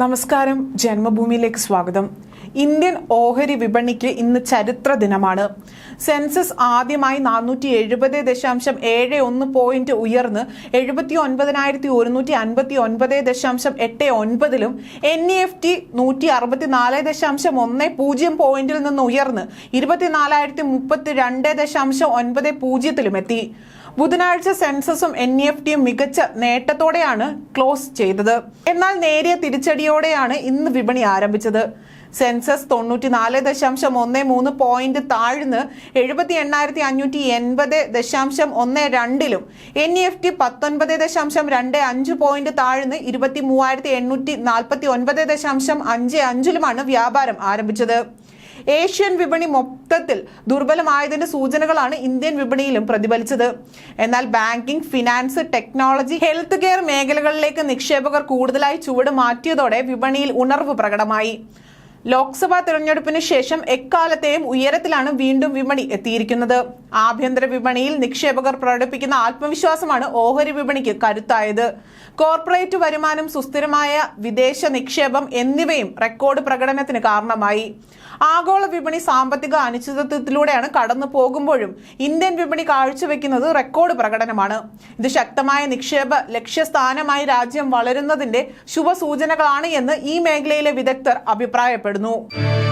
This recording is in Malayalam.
നമസ്കാരം. ജന്മഭൂമിയിലേക്ക് സ്വാഗതം. ഇന്ത്യൻ ഓഹരി വിപണിക്ക് ഇന്ന് ചരിത്ര ദിനമാണ്. സെൻസസ് ആദ്യമായി നാനൂറ്റി എഴുപത് ദശാംശം ഏഴ് ഒന്ന് പോയിന്റ് ഉയർന്ന് എഴുപത്തി ഒൻപതിനായിരത്തി ഒരുന്നൂറ്റി അൻപത്തി ഒൻപത് ദശാംശം എട്ട് ഒൻപതിലും എൻ ഇ എഫ് ടി നൂറ്റി അറുപത്തിനാല് ദശാംശം ഒന്ന് പൂജ്യം പോയിന്റിൽ നിന്ന് ഉയർന്ന് ഇരുപത്തിനാലായിരത്തി മുപ്പത്തി രണ്ട് ദശാംശം ഒൻപത് പൂജ്യത്തിലും എത്തി. ബുധനാഴ്ച സെൻസസും എൻ ഇ എഫ് ടിയും മികച്ച നേട്ടത്തോടെയാണ് ക്ലോസ് ചെയ്തത്. എന്നാൽ നേരിയ തിരിച്ചടിയോടെയാണ് ഇന്ന് വിപണി ആരംഭിച്ചത്. സെൻസസ് തൊണ്ണൂറ്റിനാല് ദശാംശം ഒന്ന് മൂന്ന് പോയിന്റ് താഴ്ന്ന് എഴുപത്തി എണ്ണായിരത്തി അഞ്ഞൂറ്റി എൺപത് ദശാംശം ഒന്ന് രണ്ടിലും എൻ ഇ എഫ് ടി പത്തൊൻപത് ദശാംശം രണ്ട് അഞ്ച് പോയിന്റ് താഴ്ന്ന് ഇരുപത്തി മൂവായിരത്തി എണ്ണൂറ്റി നാൽപ്പത്തി ഒൻപത് ദശാംശം അഞ്ച് അഞ്ചിലുമാണ് വ്യാപാരം ആരംഭിച്ചത്. ഏഷ്യൻ വിപണി മൊത്തത്തിൽ ദുർബലമായതിന്റെ സൂചനകളാണ് ഇന്ത്യൻ വിപണിയിലും പ്രതിഫലിച്ചത്. എന്നാൽ banking finance technology health care മേഖലകളിലേക്ക് നിക്ഷേപകർ കൂടുതലായി ചുവട് മാറ്റിയതോടെ വിപണിയിൽ ഉണർവ് പ്രകടമായി. ലോക്സഭാ തെരഞ്ഞെടുപ്പിന് ശേഷം എക്കാലത്തെയും ഉയരത്തിലാണ് വീണ്ടും വിപണി എത്തിയിരിക്കുന്നത്. ആഭ്യന്തര വിപണിയിൽ നിക്ഷേപകർ പ്രകടിപ്പിക്കുന്ന ആത്മവിശ്വാസമാണ് ഓഹരി വിപണിക്ക് കരുത്തായത്. കോർപ്പറേറ്റ് വരുമാനം സുസ്ഥിരമായ വിദേശ നിക്ഷേപം എന്നിവയും റെക്കോർഡ് പ്രകടനത്തിന് കാരണമായി. ആഗോള വിപണി സാമ്പത്തിക അനിശ്ചിതത്വത്തിലൂടെയാണ് കടന്നു പോകുമ്പോഴും ഇന്ത്യൻ വിപണി കാഴ്ചവെക്കുന്നത് റെക്കോർഡ് പ്രകടനമാണ്. ഇത് ശക്തമായ നിക്ഷേപ ലക്ഷ്യസ്ഥാനമായി രാജ്യം വളരുന്നതിന്റെ ശുഭസൂചനകളാണ് എന്ന് ഈ മേഖലയിലെ വിദഗ്ധർ അഭിപ്രായപ്പെടുന്നു. ആവശ്യപ്പെടുന്നു